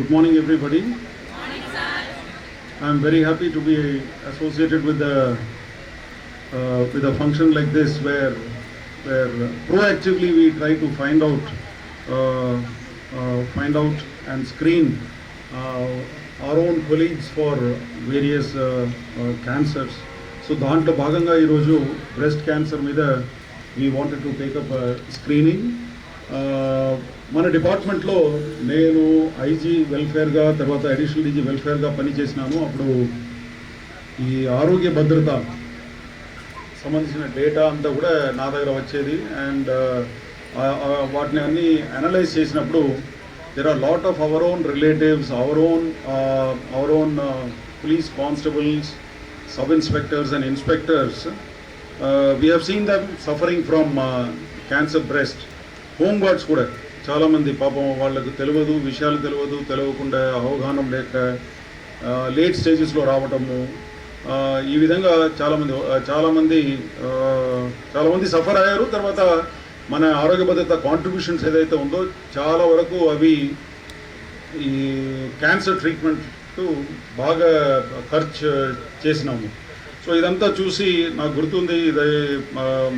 Good morning, everybody. I'm very happy to be associated with the uh, with a function like this, where where proactively we try to find out uh, uh, find out and screen uh, our own colleagues for various uh, uh, cancers. So దాంట్లో భాగంగా ఈరోజు breast cancer మీద we wanted to take up screening మన డిపార్ట్మెంట్లో నేను IG వెల్ఫేర్గా తర్వాత additional DG వెల్ఫేర్గా పనిచేసినాను. అప్పుడు ఈ ఆరోగ్య భద్రత సంబంధించిన డేటా అంతా కూడా నా దగ్గర వచ్చేది. అండ్ వాటిని అన్ని అనలైజ్ చేసినప్పుడు there are lot of our own relatives our own our own police constables, sub-inspectors and inspectors, uh, we have seen them suffering from uh, cancer breast. Home guards కూడా. చాలామంది పాపం వాళ్ళకు తెలియదు విషయాలు తెలియదు తెలియకుండా అవగాహన లేక లేట్ స్టేజెస్లో రావటము. ఈ విధంగా చాలామంది చాలామంది చాలామంది సఫర్ అయ్యారు. తర్వాత మన ఆరోగ్య భద్రత కాంట్రిబ్యూషన్స్ ఏదైతే ఉందో చాలా వరకు అవి ఈ క్యాన్సర్ ట్రీట్మెంట్ బాగా ఖర్చు చేసినాము. సో ఇదంతా చూసి నాకు గుర్తుంది ఇది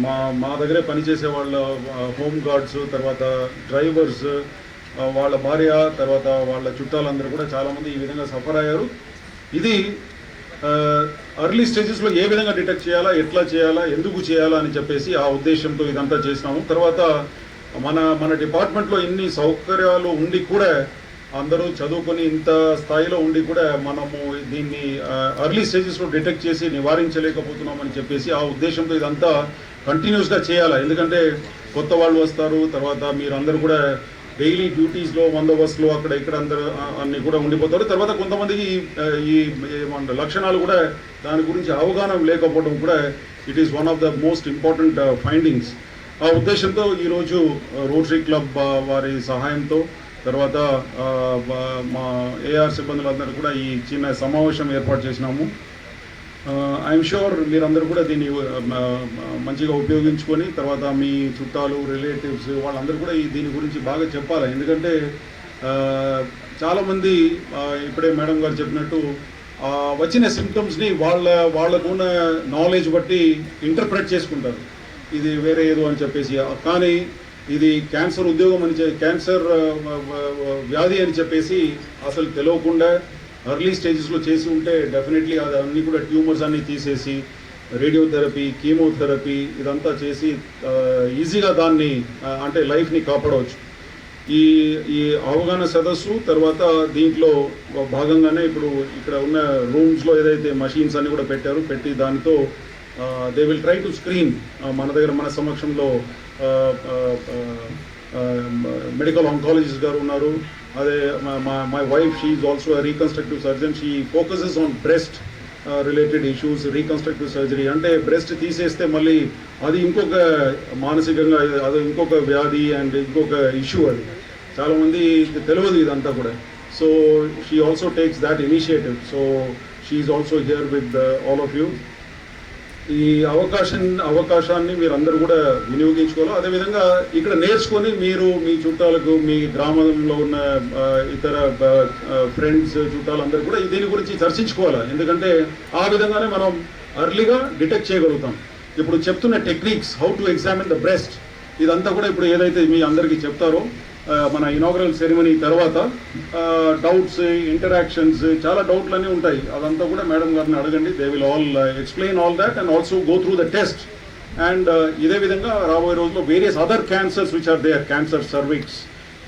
మా మా దగ్గరే పనిచేసే వాళ్ళ హోమ్ గార్డ్స్ తర్వాత డ్రైవర్స్ వాళ్ళ భార్య తర్వాత వాళ్ళ చుట్టాలందరూ కూడా చాలామంది ఈ విధంగా సఫర్ అయ్యారు. ఇది అర్లీ స్టేజెస్లో ఏ విధంగా డిటెక్ట్ చేయాలా ఎట్లా చేయాలా ఎందుకు చేయాలా అని చెప్పేసి ఆ ఉద్దేశంతో ఇదంతా చేసినాము. తర్వాత మన మన డిపార్ట్మెంట్లో ఇన్ని సౌకర్యాలు ఉండి కూడా అందరూ చదువుకొని ఇంత స్థాయిలో ఉండి కూడా మనము దీన్ని అర్లీ స్టేజెస్లో డిటెక్ట్ చేసి నివారించలేకపోతున్నామని చెప్పేసి ఆ ఉద్దేశంతో ఇదంతా కంటిన్యూస్గా చేయాలి? ఎందుకంటే కొత్త వాళ్ళు వస్తారు తర్వాత మీరందరూ కూడా డైలీ డ్యూటీస్లో బందోబస్తులో అక్కడ ఇక్కడ అందరూ అన్ని కూడా ఉండిపోతారు. తర్వాత కొంతమందికి ఈ, లక్షణాలు కూడా దాని గురించి అవగాహన లేకపోవడం కూడా it is one of the most important findings ఆ ఉద్దేశంతో ఈరోజు రోటరీ క్లబ్ వారి సహాయంతో తర్వాత మా ఏఆర్ సిబ్బందులందరూ కూడా ఈ చిన్న సమావేశం ఏర్పాటు చేసినాము. ఐఎమ్ షూర్ మీరందరూ కూడా దీన్ని మంచిగా ఉపయోగించుకొని తర్వాత మీ చుట్టాలు రిలేటివ్స్ వాళ్ళందరూ కూడా ఈ దీని గురించి బాగా చెప్పాలి. ఎందుకంటే చాలామంది ఇప్పుడే మేడం గారు చెప్పినట్టు వచ్చిన సిమ్టమ్స్ని వాళ్ళ వాళ్ళకున్న నాలెడ్జ్ బట్టి ఇంటర్ప్రెట్ చేసుకుంటారు. ఇది వేరే ఏదో అని చెప్పేసి కానీ ఇది క్యాన్సర్ ఉద్యోగం అని క్యాన్సర్ వ్యాధి అని చెప్పేసి అసలు తెలియకుండా ఎర్లీ స్టేజెస్లో చేసి ఉంటే డెఫినెట్లీ అది అన్ని కూడా ట్యూమర్స్ అన్ని తీసేసి రేడియోథెరపీ కీమోథెరపీ ఇదంతా చేసి ఈజీగా దాన్ని అంటే లైఫ్ని కాపాడవచ్చు. ఈ ఈ అవగాహన సదస్సు తర్వాత దీంట్లో భాగంగానే ఇప్పుడు ఇక్కడ ఉన్న రూమ్స్లో ఏదైతే మషీన్స్ అన్ని కూడా పెట్టారు పెట్టి దానితో they will try to screen మన దగ్గర మన సమక్షంలో మెడికల్ ఆంకాలజిస్ట్ గారు ఉన్నారు. అదే my wife she is also reconstructive surgeon she focuses on breast related issues reconstructive surgery అంటే బ్రెస్ట్ తీసేస్తే మళ్ళీ అది ఇంకొక మానసికంగా అది ఇంకొక వ్యాధి అండ్ ఇంకొక ఇష్యూ అది. చాలామంది తెలియదు ఇదంతా కూడా. So she also takes that initiative so she is also here with all of you ఈ అవకాశం అవకాశాన్ని మీరు అందరూ కూడా వినియోగించుకోవాలి. అదేవిధంగా ఇక్కడ నేర్చుకొని మీరు మీ చుట్టాలకు మీ గ్రామంలో ఉన్న ఇతర ఫ్రెండ్స్ చుట్టాలందరూ కూడా దీని గురించి చర్చించుకోవాలి. ఎందుకంటే ఆ విధంగానే మనం అర్లీగా డిటెక్ట్ చేయగలుగుతాం. ఇప్పుడు చెప్తున్న techniques how to examine the breast ఇదంతా కూడా ఇప్పుడు ఏదైతే మీ అందరికీ చెప్తారో మన ఇనాగరల్ సెరమనీ తర్వాత డౌట్స్ ఇంటరాక్షన్స్ చాలా డౌట్లన్నీ ఉంటాయి. అదంతా కూడా మేడం గారిని అడగండి. They will all explain all that and also go through the test and ఇదే విధంగా రాబోయే రోజుల్లో various other cancers which are there cancer cervix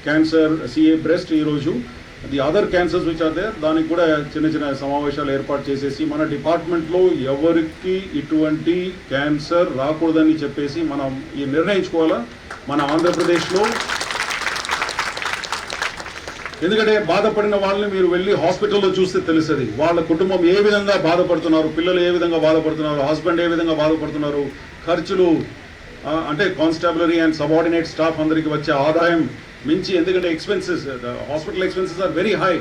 cancer CA breast ఈరోజు the other cancers which are there దానికి కూడా చిన్న చిన్న సమావేశాలు ఏర్పాటు చేసేసి మన డిపార్ట్మెంట్లో ఎవరికి ఇటువంటి క్యాన్సర్ రాకూడదని చెప్పేసి మనం ఈ నిర్ణయించుకోవాలా? మన ఆంధ్రప్రదేశ్లో ఎందుకంటే బాధపడిన వాళ్ళని మీరు వెళ్ళి హాస్పిటల్లో చూస్తే తెలుస్తుంది వాళ్ళ కుటుంబం ఏ విధంగా బాధపడుతున్నారు పిల్లలు ఏ విధంగా బాధపడుతున్నారు హస్బెండ్ ఏ విధంగా బాధపడుతున్నారు ఖర్చులు అంటే కానిస్టాబులరీ అండ్ సబార్డినేట్ స్టాఫ్ అందరికి వచ్చే ఆదాయం మించి ఎందుకంటే expenses hospital expenses are very high.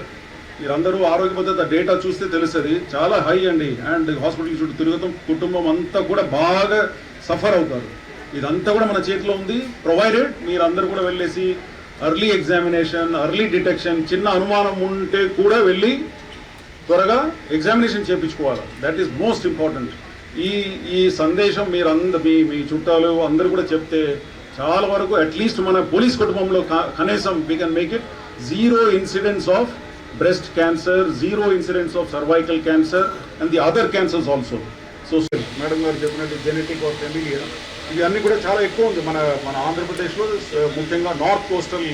మీరందరూ ఆరోగ్య భద్రత డేటా చూస్తే తెలుస్తుంది చాలా హై అండి. అండ్ హాస్పిటల్ చుట్టూ తిరుగుతాం కుటుంబం అంతా కూడా బాగా సఫర్ అవుతారు. ఇదంతా కూడా మన చేతిలో ఉంది. ప్రొవైడెడ్ మీరందరూ కూడా వెళ్ళేసి అర్లీ ఎగ్జామినేషన్ అర్లీ డిటెక్షన్ చిన్న అనుమానం ఉంటే కూడా వెళ్ళి త్వరగా ఎగ్జామినేషన్ చేయించుకోవాలి దట్ ఈస్ మోస్ట్ ఇంపార్టెంట్ ఈ ఈ సందేశం మీరు అంద మీ మీ చుట్టాలు అందరూ కూడా చెప్తే చాలా వరకు అట్లీస్ట్ మన పోలీస్ కుటుంబంలో కనీసం we can make it zero incidents of breast cancer zero incidents of cervical cancer and the other cancers also so madam గారు చెప్పినట్టు జెనెటిక్ ఆఫ్ ఫెమిలియర్ ఇవన్నీ కూడా చాలా ఎక్కువ ఉంది. మన మన ఆంధ్రప్రదేశ్లో ముఖ్యంగా north coastal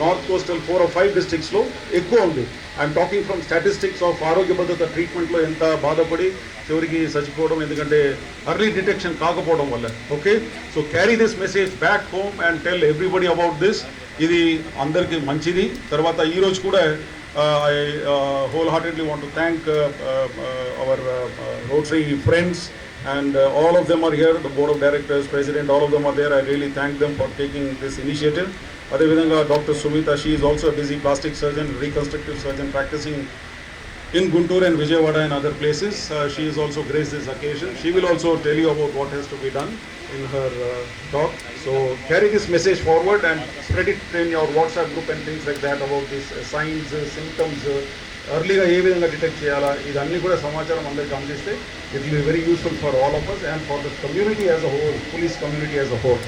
north coastal four or five డిస్ట్రిక్ట్స్లో ఎక్కువ ఉంది. I'm talking from statistics of ఆరోగ్య భద్రత ట్రీట్మెంట్లో ఎంత బాధపడి చివరికి చచ్చిపోవడం ఎందుకంటే అర్లీ డిటెక్షన్ కాకపోవడం వల్ల. Okay so carry this message back home and tell everybody about this ఇది అందరికీ మంచిది. తర్వాత ఈరోజు కూడా I wholeheartedly want to thank our Rotary friends and uh, all of them are here, the board of directors, president, all of them are there. I really thank them for taking this initiative. అదేవిధంగా doctor Sumitha she is also busy plastic surgeon reconstructive surgeon practising in Guntur and Vijayawada and other places. Uh, she is also graced this occasion. She will also tell you about what has to be done in her uh, talk. So carry this message forward and spread it in your WhatsApp group and things like that about these ఎర్లీగా ఏ విధంగా detect చేయాలా? ఇదన్నీ కూడా సమాచారం అందరికీ అందిస్తే it will very useful for all of us and for the community as a whole police community as a whole